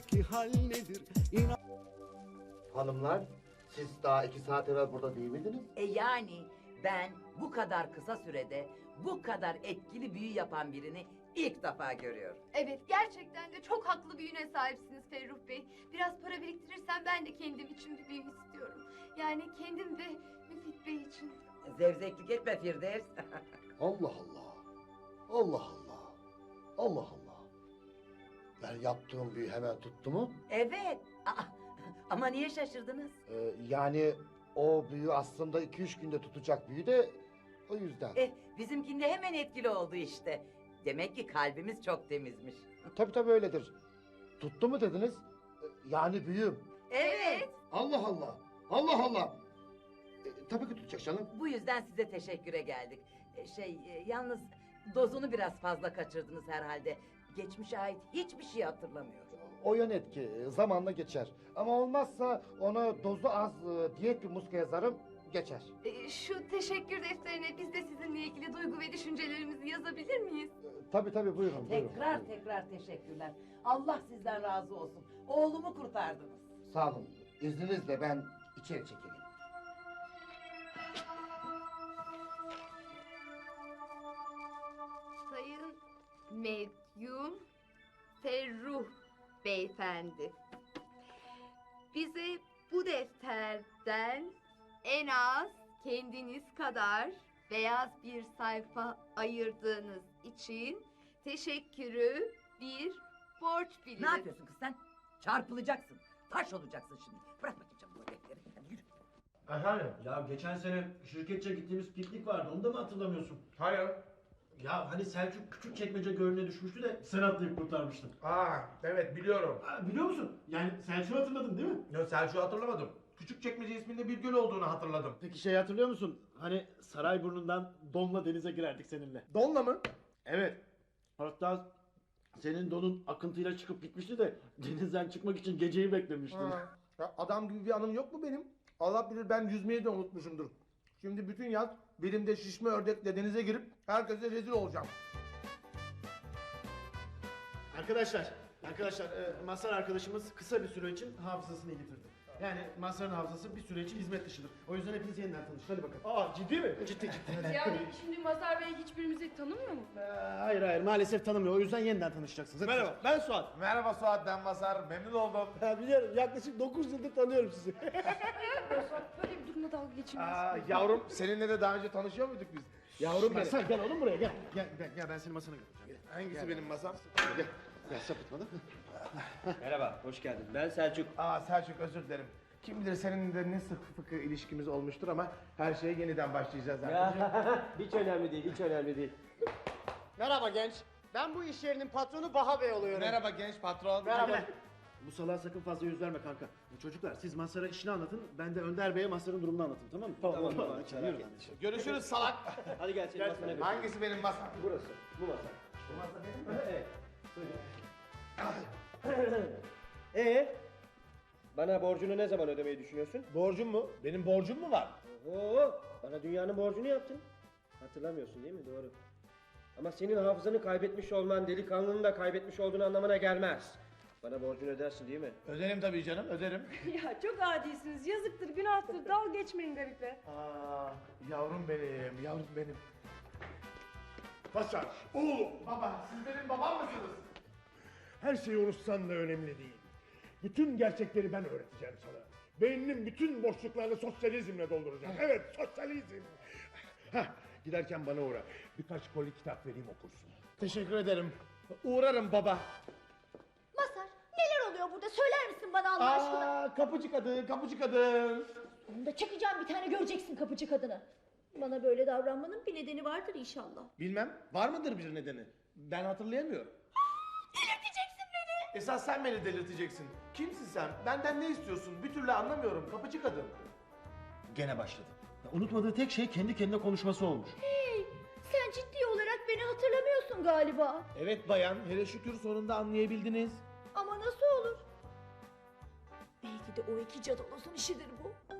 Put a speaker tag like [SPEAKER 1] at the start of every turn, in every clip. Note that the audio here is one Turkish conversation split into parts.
[SPEAKER 1] içimdeki hal nedir? İnan
[SPEAKER 2] Hanımlar, siz daha iki saat evvel burada değil miydiniz?
[SPEAKER 3] E yani ben bu kadar kısa sürede bu kadar etkili büyü yapan birini ilk defa görüyorum.
[SPEAKER 4] Evet gerçekten de çok haklı bir yüne sahipsiniz Ferruh Bey. Biraz para biriktirirsem ben de kendim için bir büyü istiyorum. Yani kendim ve Müfit Bey için.
[SPEAKER 3] Zevzeklik etme Firdevs.
[SPEAKER 2] Allah Allah. Allah Allah. Allah Allah. Ben yaptığım büyü hemen tuttu mu?
[SPEAKER 3] evet. Aa, ama niye şaşırdınız?
[SPEAKER 2] Ee, yani o büyü aslında iki üç günde tutacak büyü de o yüzden.
[SPEAKER 3] Eh bizimkinde hemen etkili oldu işte. Demek ki kalbimiz çok temizmiş.
[SPEAKER 2] Tabii tabii öyledir. Tuttu mu dediniz? Ee, Yani büyüm.
[SPEAKER 3] Evet.
[SPEAKER 2] Allah Allah. Allah Allah. Ee, tabii ki tutacak canım.
[SPEAKER 3] Bu yüzden size teşekküre geldik. E, Şey e, yalnız dozunu biraz fazla kaçırdınız herhalde. Geçmişe ait hiçbir şey hatırlamıyor.
[SPEAKER 2] O yan etki e, zamanla geçer. Ama olmazsa ona dozu az e, diyet bir muska yazarım geçer.
[SPEAKER 4] Ee, şu teşekkür defterine biz de sizinle ilgili duygu ve düşüncelerimizi yazabilir miyiz?
[SPEAKER 2] Tabii tabii buyurun. buyurun.
[SPEAKER 3] Tekrar tekrar teşekkürler. Allah sizden razı olsun. Oğlumu kurtardınız.
[SPEAKER 2] Sağ olun. İzninizle ben içeri çekileyim.
[SPEAKER 4] Medyum Ferruh Beyefendi. Bize bu defterden en az kendiniz kadar beyaz bir sayfa ayırdığınız için teşekkürü bir borç biliriz.
[SPEAKER 3] Ne yapıyorsun kız sen? Çarpılacaksın. Taş olacaksın şimdi. Bırak bakayım canım bu defteri. Hadi yürü.
[SPEAKER 5] Efendim?
[SPEAKER 6] Ya geçen sene şirketçe gittiğimiz piknik vardı. Onu da mı hatırlamıyorsun?
[SPEAKER 5] Hayır.
[SPEAKER 6] Ya hani Selçuk küçük çekmece gölüne düşmüştü de sen atlayıp kurtarmıştın.
[SPEAKER 5] Aa evet biliyorum.
[SPEAKER 6] Ha, biliyor musun? Yani Selçuk'u hatırladın değil mi?
[SPEAKER 5] Yo Selçuk'u hatırlamadım. Küçükçekmece isminde bir göl olduğunu hatırladım.
[SPEAKER 7] Peki şey hatırlıyor musun? Hani Sarayburnu'ndan donla denize girerdik seninle.
[SPEAKER 5] Donla mı?
[SPEAKER 7] Evet. Hatta senin donun akıntıyla çıkıp gitmişti de denizden çıkmak için geceyi beklemiştin.
[SPEAKER 5] Ha. Ya adam gibi bir anım yok mu benim? Allah bilir ben yüzmeyi de unutmuşumdur. Şimdi bütün yaz bilimde şişme ördekle denize girip herkese rezil olacağım.
[SPEAKER 7] Arkadaşlar, arkadaşlar e, Mazhar arkadaşımız kısa bir süre için hafızasını yitirdi. Yani Mazhar'ın hafızası bir süre için hizmet dışıdır. O yüzden hepiniz yeniden tanışın. Hadi bakalım.
[SPEAKER 5] Aa ciddi mi?
[SPEAKER 7] Ciddi ciddi.
[SPEAKER 8] Yani şimdi Mazhar Bey hiçbirimizi tanımıyor mu?
[SPEAKER 7] Ee, hayır hayır maalesef tanımıyor. O yüzden yeniden tanışacaksınız. Hadi
[SPEAKER 9] Merhaba ben Suat.
[SPEAKER 5] Merhaba Suat ben Mazhar memnun oldum.
[SPEAKER 7] Ha, biliyorum yaklaşık 9 yıldır tanıyorum sizi.
[SPEAKER 8] Böyle bir durumda dalga geçilmez.
[SPEAKER 5] Aa yavrum seninle de daha önce tanışıyor muyduk biz? Yavrum benim.
[SPEAKER 7] Mazhar gel oğlum buraya gel. Gel, gel, gel ben seni masana götüreceğim. Gel.
[SPEAKER 5] Hangisi benim masam?
[SPEAKER 7] Gel. Gel sapıtmadan.
[SPEAKER 9] Merhaba hoş geldin. Ben Selçuk.
[SPEAKER 5] Aa Selçuk özür dilerim. Kim bilir seninle de ne sık fıkı ilişkimiz olmuştur ama her şeye yeniden başlayacağız artık.
[SPEAKER 9] hiç önemli değil hiç önemli değil.
[SPEAKER 7] Merhaba genç. Ben bu iş yerinin patronu Baha Bey oluyorum.
[SPEAKER 5] Merhaba genç patron.
[SPEAKER 7] Merhaba. Bu salağa sakın fazla yüz verme kanka. Çocuklar siz Mazhar'a işini anlatın. Ben de Önder Bey'e Mazhar'ın durumunu anlatayım tamam mı? Tamam. tamam. Yürü lan.
[SPEAKER 5] Görüşürüz salak.
[SPEAKER 9] Hadi gel seni masana götür.
[SPEAKER 5] Hangisi benim masam?
[SPEAKER 9] Burası bu masa. Bu masa benim mi? Evet. Ee, bana borcunu ne zaman ödemeyi düşünüyorsun?
[SPEAKER 5] Borcum mu? Benim borcum mu var?
[SPEAKER 9] Oo, bana dünyanın borcunu yaptın. Hatırlamıyorsun değil mi? Doğru. Ama senin hafızanı kaybetmiş olman delikanlının da kaybetmiş olduğunu anlamına gelmez. Bana borcunu ödersin değil mi?
[SPEAKER 5] Öderim tabii canım öderim.
[SPEAKER 8] ya çok adisiniz. Yazıktır, günahtır. Dalga geçmeyin gariple.
[SPEAKER 5] Aa, yavrum benim, yavrum benim. Paşa, oğlum, baba, siz benim babam mısınız?
[SPEAKER 10] Her şeyi unutsan da önemli değil. Bütün gerçekleri ben öğreteceğim sana. Beyninin bütün boşluklarını sosyalizmle dolduracağım. Evet, sosyalizm. Hah, giderken bana uğra. Birkaç koli kitap vereyim okursun.
[SPEAKER 5] Teşekkür ederim. Uğrarım baba.
[SPEAKER 11] Masar neler oluyor burada söyler misin bana Allah aşkına?
[SPEAKER 5] Aa, kapıcı kadın, kapıcı kadın.
[SPEAKER 11] Sonunda çekeceğim bir tane göreceksin kapıcı kadını. Bana böyle davranmanın bir nedeni vardır inşallah.
[SPEAKER 5] Bilmem, var mıdır bir nedeni? Ben hatırlayamıyorum.
[SPEAKER 11] Delirteceksin beni.
[SPEAKER 5] Esas sen beni delirteceksin. Kimsin sen? Benden ne istiyorsun? Bir türlü anlamıyorum. Kapıcı kadın.
[SPEAKER 7] Gene başladı. Ya, unutmadığı tek şey kendi kendine konuşması olmuş.
[SPEAKER 11] Hey sen ciddi olarak beni hatırlamıyorsun galiba.
[SPEAKER 5] Evet bayan, hele şükür sonunda anlayabildiniz.
[SPEAKER 11] Ama nasıl olur? Belki de o iki cadalozun işidir bu.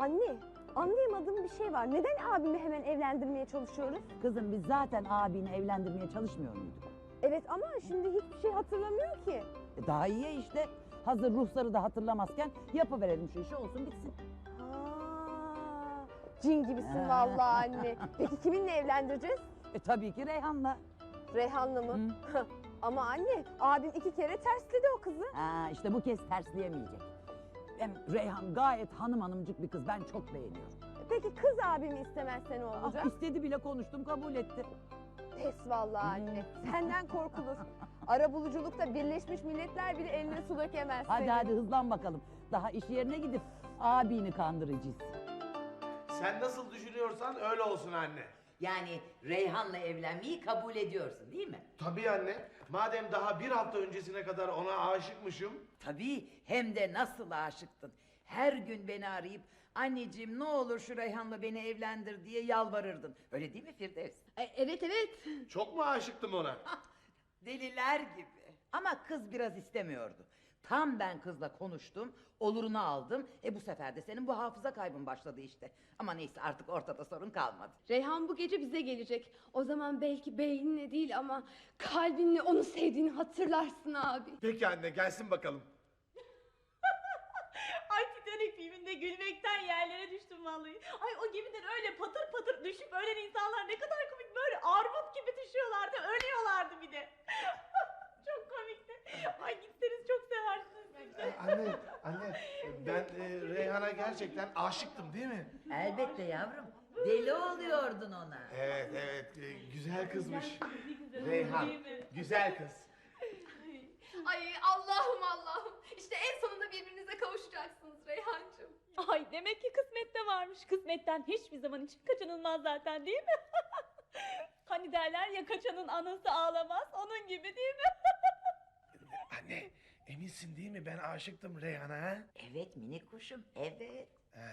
[SPEAKER 12] Anne, anlayamadığım bir şey var. Neden abimi hemen evlendirmeye çalışıyoruz?
[SPEAKER 3] Kızım biz zaten abini evlendirmeye çalışmıyor muyduk?
[SPEAKER 12] Evet ama şimdi hiçbir şey hatırlamıyor ki.
[SPEAKER 3] E, Daha iyi işte. Hazır ruhsarı da hatırlamazken yapıverelim şu işi olsun bitsin.
[SPEAKER 12] Ha, cin gibisin vallahi anne. Peki kiminle evlendireceğiz?
[SPEAKER 3] E tabii ki Reyhan'la.
[SPEAKER 12] Reyhan'la mı? ama anne abim iki kere tersledi o kızı.
[SPEAKER 3] Ha, işte bu kez tersleyemeyecek. Hem Reyhan gayet hanım hanımcık bir kız. Ben çok beğeniyorum.
[SPEAKER 12] Peki kız abimi istemezse ne olacak?
[SPEAKER 3] Ah, istedi bile konuştum kabul etti.
[SPEAKER 12] Pes vallahi anne. Senden korkulur. Arabuluculukta Birleşmiş Milletler bile eline su dökemez
[SPEAKER 3] Hadi
[SPEAKER 12] senin.
[SPEAKER 3] hadi hızlan bakalım. Daha iş yerine gidip abini kandıracağız.
[SPEAKER 5] Sen nasıl düşünüyorsan öyle olsun anne.
[SPEAKER 3] Yani Reyhan'la evlenmeyi kabul ediyorsun değil mi?
[SPEAKER 5] Tabii anne. Madem daha bir hafta öncesine kadar ona aşıkmışım.
[SPEAKER 3] Tabii hem de nasıl aşıktın. Her gün beni arayıp anneciğim ne olur şu Reyhan'la beni evlendir diye yalvarırdın. Öyle değil mi Firdevs?
[SPEAKER 4] E, evet evet.
[SPEAKER 5] Çok mu aşıktım ona?
[SPEAKER 3] Deliler gibi. Ama kız biraz istemiyordu. Tam ben kızla konuştum, olurunu aldım. E bu sefer de senin bu hafıza kaybın başladı işte. Ama neyse artık ortada sorun kalmadı.
[SPEAKER 4] Reyhan bu gece bize gelecek. O zaman belki beyninle değil ama kalbinle onu sevdiğini hatırlarsın abi.
[SPEAKER 5] Peki anne gelsin bakalım.
[SPEAKER 11] Ay Titanic filminde gülmekten yerlere düştüm vallahi. Ay o gemiden öyle patır patır düşüp ölen insanlar ne kadar komik böyle armut gibi düşüyorlardı ölüyorlardı bir de. çok komikti. Ay gitseniz çok seversiniz.
[SPEAKER 5] Anne, anne ben e, Reyhan'a gerçekten aşıktım değil mi?
[SPEAKER 3] Elbette yavrum. Deli oluyordun ona.
[SPEAKER 5] Evet evet e, güzel kızmış. Reyhan güzel kız.
[SPEAKER 4] Ay Allah'ım Allah'ım. İşte en sonunda birbirinize kavuşacaksınız Reyhancığım.
[SPEAKER 11] Ay demek ki kısmette varmış. Kısmetten hiçbir zaman için kaçınılmaz zaten değil mi? hani derler ya kaçanın anası ağlamaz onun gibi değil mi?
[SPEAKER 5] Anne eminsin değil mi ben aşıktım Reyhan'a ha?
[SPEAKER 3] Evet minik kuşum, evet.
[SPEAKER 5] Ha.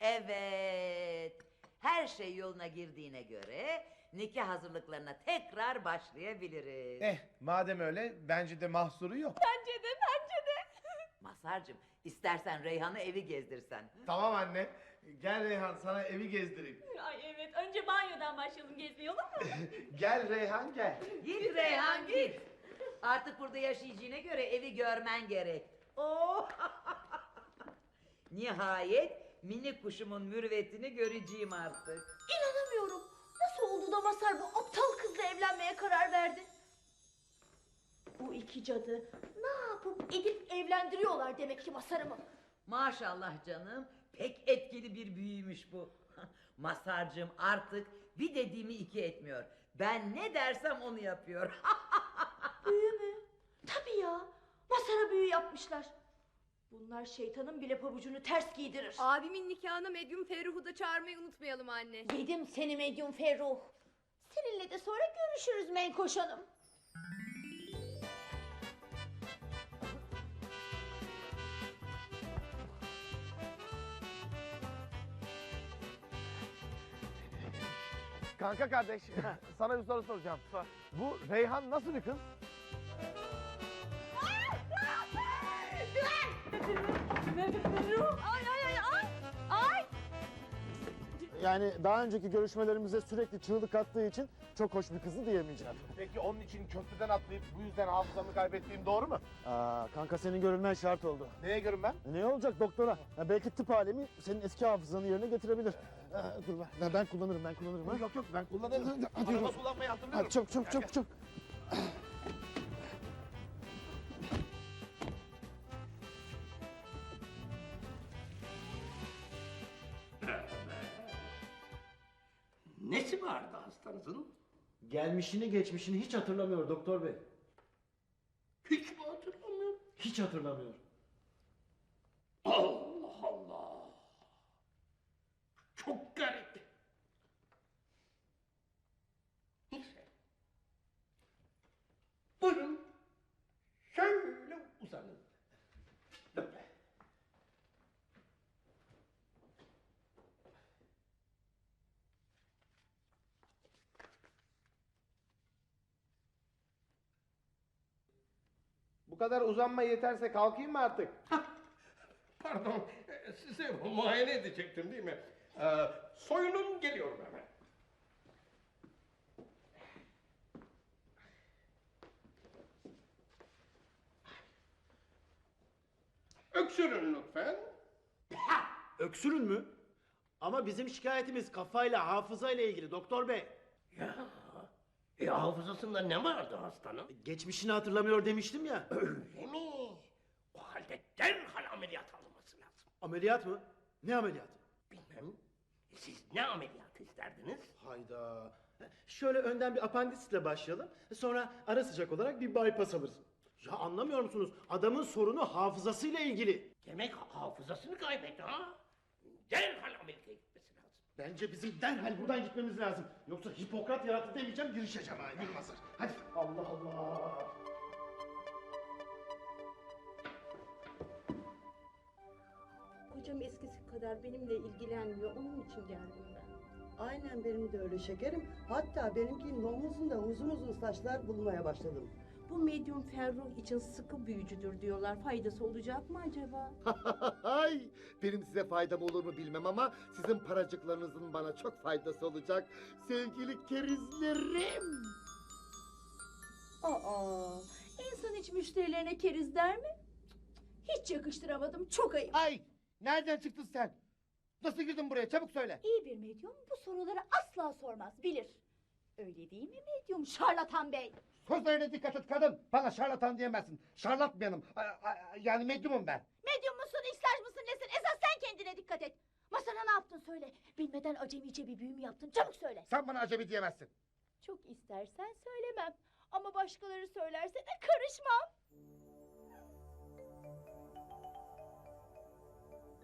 [SPEAKER 3] Evet. Her şey yoluna girdiğine göre nikah hazırlıklarına tekrar başlayabiliriz.
[SPEAKER 5] Eh madem öyle bence de mahsuru yok.
[SPEAKER 11] Bence de bence de.
[SPEAKER 3] Masarcığım istersen Reyhan'ı evi gezdirsen.
[SPEAKER 5] Tamam anne. Gel Reyhan sana evi gezdireyim.
[SPEAKER 11] Ay önce banyodan başlayalım gezmeye olur mu?
[SPEAKER 5] Gel Reyhan gel.
[SPEAKER 3] Git Reyhan git. Artık burada yaşayacağına göre evi görmen gerek. Oh! Nihayet minik kuşumun mürüvvetini göreceğim artık.
[SPEAKER 11] İnanamıyorum. Nasıl oldu da Masar bu aptal kızla evlenmeye karar verdi? Bu iki cadı ne yapıp edip evlendiriyorlar demek ki Masar'ımı.
[SPEAKER 3] Maşallah canım pek etkili bir büyüymüş bu. Masarcığım artık bir dediğimi iki etmiyor. Ben ne dersem onu yapıyor.
[SPEAKER 11] Büyü mü? Tabii ya. Masar'a büyü yapmışlar. Bunlar şeytanın bile pabucunu ters giydirir.
[SPEAKER 4] Abimin nikahına medyum Ferruh'u da çağırmayı unutmayalım anne.
[SPEAKER 11] Yedim seni medyum Ferruh. Seninle de sonra görüşürüz Menkoş Hanım.
[SPEAKER 2] Kanka kardeş sana bir soru soracağım. Bu Reyhan nasıl bir kız?
[SPEAKER 11] Ay. Ay.
[SPEAKER 7] Yani daha önceki görüşmelerimizde sürekli çığlık attığı için çok hoş bir kızı diyemeyeceğim.
[SPEAKER 2] Peki onun için köprüden atlayıp bu yüzden hafızamı kaybettiğim doğru mu?
[SPEAKER 7] Aa, kanka senin görülmen şart oldu.
[SPEAKER 2] Neye görün ben?
[SPEAKER 7] E, Ne olacak doktora? Ya belki tıp alemi senin eski hafızanı yerine getirebilir. Aa, dur ben, ben kullanırım ben kullanırım. Ha?
[SPEAKER 2] Yok yok ben kullanırım. Araba kullanmayı hatırlıyorum.
[SPEAKER 7] Hadi çabuk çabuk çabuk çabuk.
[SPEAKER 13] hastanızın?
[SPEAKER 6] Gelmişini geçmişini hiç hatırlamıyor doktor bey.
[SPEAKER 13] Hiç mi hatırlamıyor?
[SPEAKER 6] Hiç hatırlamıyor.
[SPEAKER 13] Allah Allah. Çok garip.
[SPEAKER 5] kadar uzanma yeterse kalkayım mı artık?
[SPEAKER 13] Pardon, e, size muayene edecektim değil mi? Ee, soyunum geliyorum hemen. Öksürün lütfen.
[SPEAKER 7] Öksürün mü? Ama bizim şikayetimiz kafayla, hafızayla ilgili doktor bey.
[SPEAKER 13] Ya e, hafızasında ne vardı hastanın?
[SPEAKER 7] Geçmişini hatırlamıyor demiştim ya.
[SPEAKER 13] Öyle mi? O halde derhal ameliyat alınması lazım.
[SPEAKER 7] Ameliyat mı? Ne ameliyatı?
[SPEAKER 13] Bilmem. E, Siz ne ameliyat isterdiniz?
[SPEAKER 7] Hayda. Şöyle önden bir apandisitle başlayalım. Sonra ara sıcak olarak bir bypass alırsın. Ya anlamıyor musunuz? Adamın sorunu hafızasıyla ilgili.
[SPEAKER 13] Demek hafızasını kaybetti ha? Derhal ameliyata.
[SPEAKER 7] Bence bizim derhal buradan gitmemiz lazım. Yoksa Hipokrat yarattı demeyeceğim, girişeceğim ha. Yürü Mazhar. Hadi. Allah Allah.
[SPEAKER 14] Kocam eskisi kadar benimle ilgilenmiyor. Onun için geldim ben.
[SPEAKER 15] Aynen benim de öyle şekerim. Hatta benimkinin omuzunda uzun uzun saçlar bulmaya başladım.
[SPEAKER 14] Bu medyum Ferruh için sıkı büyücüdür diyorlar. Faydası olacak mı acaba?
[SPEAKER 2] Ay, benim size faydam olur mu bilmem ama sizin paracıklarınızın bana çok faydası olacak. Sevgili kerizlerim.
[SPEAKER 11] Aa, insan hiç müşterilerine keriz der mi? Hiç yakıştıramadım. Çok ayıp.
[SPEAKER 2] Ay, nereden çıktın sen? Nasıl girdin buraya? Çabuk söyle.
[SPEAKER 11] İyi bir medyum bu soruları asla sormaz, bilir. Öyle değil mi medyum şarlatan bey?
[SPEAKER 2] Sözlerine dikkat et kadın. Bana şarlatan diyemezsin. Şarlat benim. A- a- Yani medyumum ben.
[SPEAKER 11] Medyum musun, ister mısın nesin? Esas sen kendine dikkat et. Masana ne yaptın söyle. Bilmeden acemice bir büyü mü yaptın? Çabuk söyle.
[SPEAKER 2] Sen bana acemi diyemezsin.
[SPEAKER 11] Çok istersen söylemem. Ama başkaları söylerse de karışmam.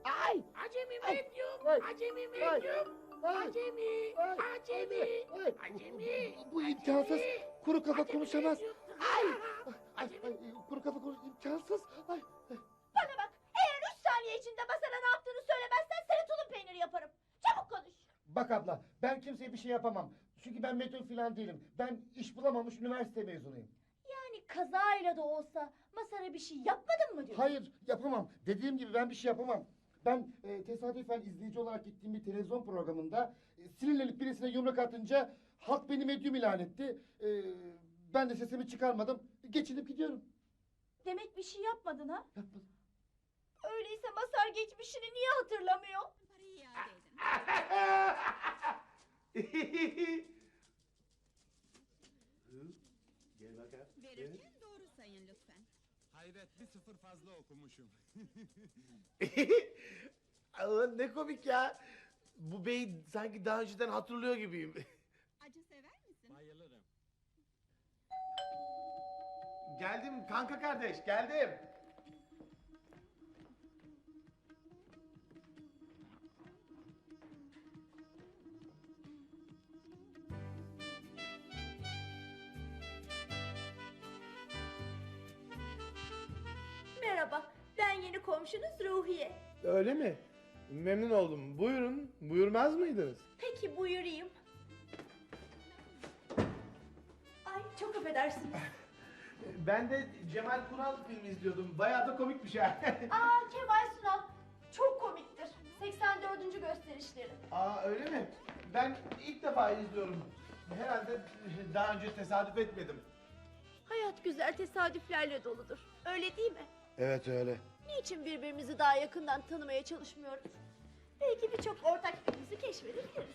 [SPEAKER 2] Ay!
[SPEAKER 13] Acemi
[SPEAKER 2] Ay!
[SPEAKER 13] medyum,
[SPEAKER 2] Ay!
[SPEAKER 13] acemi
[SPEAKER 2] Ay!
[SPEAKER 13] medyum,
[SPEAKER 2] Ay!
[SPEAKER 13] acemi,
[SPEAKER 2] Ay!
[SPEAKER 13] acemi,
[SPEAKER 2] Ay!
[SPEAKER 13] acemi.
[SPEAKER 2] Bu imkansız. Kuru kafa konuşamaz.
[SPEAKER 13] Ay!
[SPEAKER 2] Ay, ay, kuru kafa konuş imkansız. Ay.
[SPEAKER 11] Bana bak. Eğer üç saniye içinde masana ne yaptığını söylemezsen seni tulum peyniri yaparım. Çabuk konuş.
[SPEAKER 2] Bak abla, ben kimseye bir şey yapamam. Çünkü ben medyum falan değilim. Ben iş bulamamış üniversite mezunuyum.
[SPEAKER 11] Yani kazayla da olsa masana bir şey yapmadın mı diyorsun?
[SPEAKER 2] Hayır, yapamam. Dediğim gibi ben bir şey yapamam. Ben e, tesadüfen izleyici olarak gittiğim bir televizyon programında e, sinirlenip birisine yumruk atınca halk beni medyum ilan etti. E, ben de sesimi çıkarmadım. Geçinip gidiyorum.
[SPEAKER 11] Demek bir şey yapmadın ha?
[SPEAKER 2] Yapmadım.
[SPEAKER 11] Öyleyse Masar geçmişini niye hatırlamıyor?
[SPEAKER 7] Gel bakalım.
[SPEAKER 16] Verirken doğru sayın lütfen.
[SPEAKER 1] Hayret bir sıfır fazla okumuşum.
[SPEAKER 7] Aa, ne komik ya. Bu beyi sanki daha önceden hatırlıyor gibiyim.
[SPEAKER 16] Acı sever misin?
[SPEAKER 1] Bayılırım.
[SPEAKER 7] geldim kanka kardeş, geldim.
[SPEAKER 11] Komşunuz Ruhiye.
[SPEAKER 5] Öyle mi? Memnun oldum. Buyurun. Buyurmaz mıydınız?
[SPEAKER 11] Peki buyurayım. Ay çok affedersiniz.
[SPEAKER 7] Ben de Cemal Kural filmi izliyordum. Bayağı da komikmiş ha.
[SPEAKER 11] Aa Kemal Sunal. Çok komiktir. 84. gösterişleri.
[SPEAKER 7] Aa öyle mi? Ben ilk defa izliyorum. Herhalde daha önce tesadüf etmedim.
[SPEAKER 11] Hayat güzel tesadüflerle doludur. Öyle değil mi?
[SPEAKER 7] Evet öyle.
[SPEAKER 11] Niçin birbirimizi daha yakından tanımaya çalışmıyoruz? Belki birçok ortak yönümüzü keşfedebiliriz.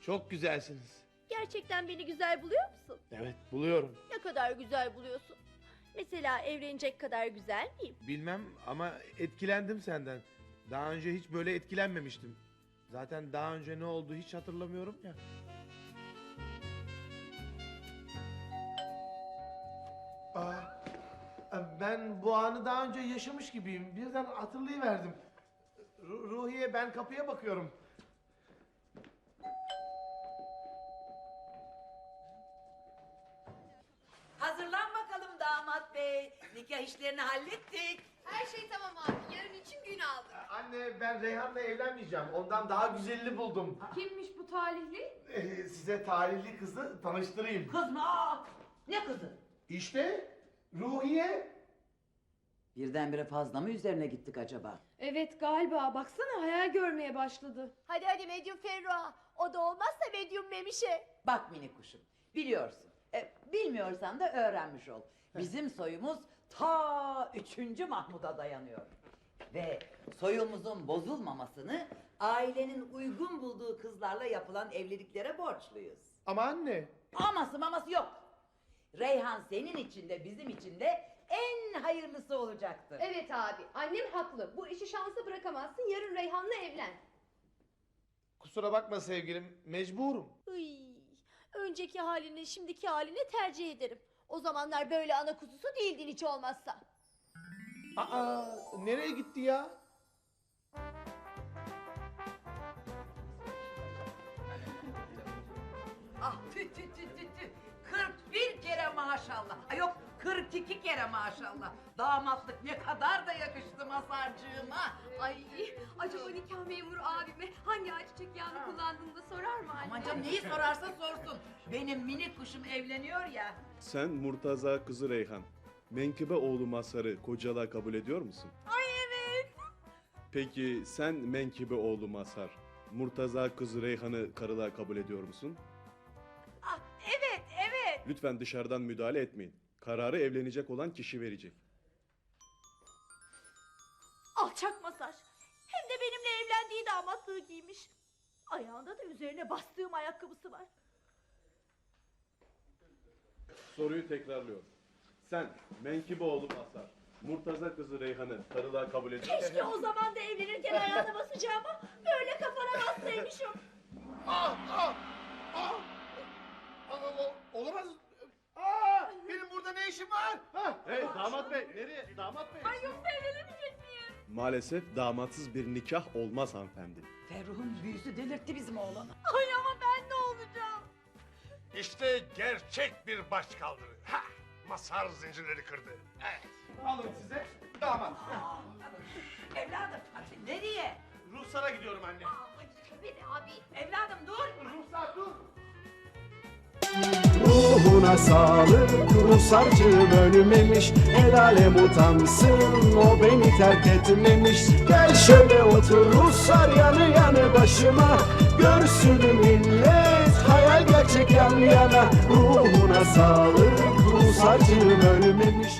[SPEAKER 7] Çok güzelsiniz.
[SPEAKER 11] Gerçekten beni güzel buluyor musun?
[SPEAKER 7] Evet buluyorum.
[SPEAKER 11] Ne kadar güzel buluyorsun? Mesela evlenecek kadar güzel miyim?
[SPEAKER 5] Bilmem ama etkilendim senden. Daha önce hiç böyle etkilenmemiştim. Zaten daha önce ne oldu hiç hatırlamıyorum ya. Ben bu anı daha önce yaşamış gibiyim. Birden hatırlayıverdim. Ru- Ruhiye ben kapıya bakıyorum.
[SPEAKER 3] Hazırlan bakalım damat bey. Nikah işlerini hallettik.
[SPEAKER 4] Her şey tamam abi. Yarın için gün aldım.
[SPEAKER 5] Anne ben Reyhan'la evlenmeyeceğim. Ondan daha güzelini buldum.
[SPEAKER 4] Kimmiş bu talihli?
[SPEAKER 5] Ee, size talihli kızı tanıştırayım.
[SPEAKER 3] Kız mı? Aa, Ne kızı?
[SPEAKER 5] İşte Ruhiye.
[SPEAKER 3] Birdenbire fazla mı üzerine gittik acaba?
[SPEAKER 8] Evet galiba. Baksana hayal görmeye başladı.
[SPEAKER 11] Hadi hadi medyum Ferruha. O da olmazsa medyum Memişe.
[SPEAKER 3] Bak minik kuşum, biliyorsun E, bilmiyorsan da öğrenmiş ol. Bizim soyumuz ta 3. Mahmud'a dayanıyor. Ve soyumuzun bozulmamasını ailenin uygun bulduğu kızlarla yapılan evliliklere borçluyuz.
[SPEAKER 5] Ama anne.
[SPEAKER 3] Aması maması yok. Reyhan senin için de bizim için de hayırlısı olacaktır.
[SPEAKER 4] Evet abi annem haklı. Bu işi şansa bırakamazsın. Yarın Reyhan'la evlen.
[SPEAKER 5] Kusura bakma sevgilim mecburum.
[SPEAKER 11] Iy, önceki halini şimdiki haline tercih ederim. O zamanlar böyle ana kuzusu değildin hiç olmazsa.
[SPEAKER 5] Aa nereye gitti ya?
[SPEAKER 3] Ah tü tü tü tü tü. 41 kere maşallah. Ay yok 42 kere maşallah. Damatlık ne kadar da yakıştı masarcığıma.
[SPEAKER 4] Ay acaba nikah memuru abime hangi ayçiçek yağını kullandığını da sorar mı anne?
[SPEAKER 3] Aman canım neyi sorarsa sorsun. Benim minik kuşum evleniyor ya.
[SPEAKER 17] Sen Murtaza kızı Reyhan, Menkıbe oğlu Masar'ı kocalığa kabul ediyor musun?
[SPEAKER 11] Ay evet.
[SPEAKER 17] Peki sen Menkıbe oğlu Masar, Murtaza kızı Reyhan'ı karılığa kabul ediyor musun?
[SPEAKER 11] Ah, evet evet.
[SPEAKER 17] Lütfen dışarıdan müdahale etmeyin. Kararı evlenecek olan kişi verecek.
[SPEAKER 11] Alçak masaj. Hem de benimle evlendiği damatlığı giymiş. Ayağında da üzerine bastığım ayakkabısı var.
[SPEAKER 17] Soruyu tekrarlıyorum. Sen Menkıbe oğlu Masar, Murtaza kızı Reyhan'ı karılığa kabul ediyor musun?
[SPEAKER 11] Keşke o zaman da evlenirken ayağına basacağıma böyle kafana bassaymışım.
[SPEAKER 5] Ah ah ah. Aa, o- olamaz. Aa burada ne işim var? Ha?
[SPEAKER 7] Hey damat bey nereye? Damat bey.
[SPEAKER 11] Ay yoksa evlenemeyecek miyim?
[SPEAKER 17] Maalesef damatsız bir nikah olmaz hanımefendi.
[SPEAKER 3] Ferruh'un büyüsü delirtti bizim oğlanı.
[SPEAKER 11] Ay ama ben ne olacağım?
[SPEAKER 10] İşte gerçek bir başkaldırı. Ha! Masar zincirleri kırdı. Evet.
[SPEAKER 7] Alın size damat.
[SPEAKER 3] Evladım hadi nereye?
[SPEAKER 7] Ruhsara gidiyorum anne.
[SPEAKER 11] Tövbe de abi.
[SPEAKER 3] Evladım dur.
[SPEAKER 5] Ruhsar dur.
[SPEAKER 18] Ruhuna sağlık Ruhsarcığım ölmemiş El alem utansın O beni terk etmemiş. Gel şöyle otur Ruhsar yanı yanı başıma. Görsün millet Hayal gerçek yan yana. Ruhuna sağlık Ruhsarcığım ölmemiş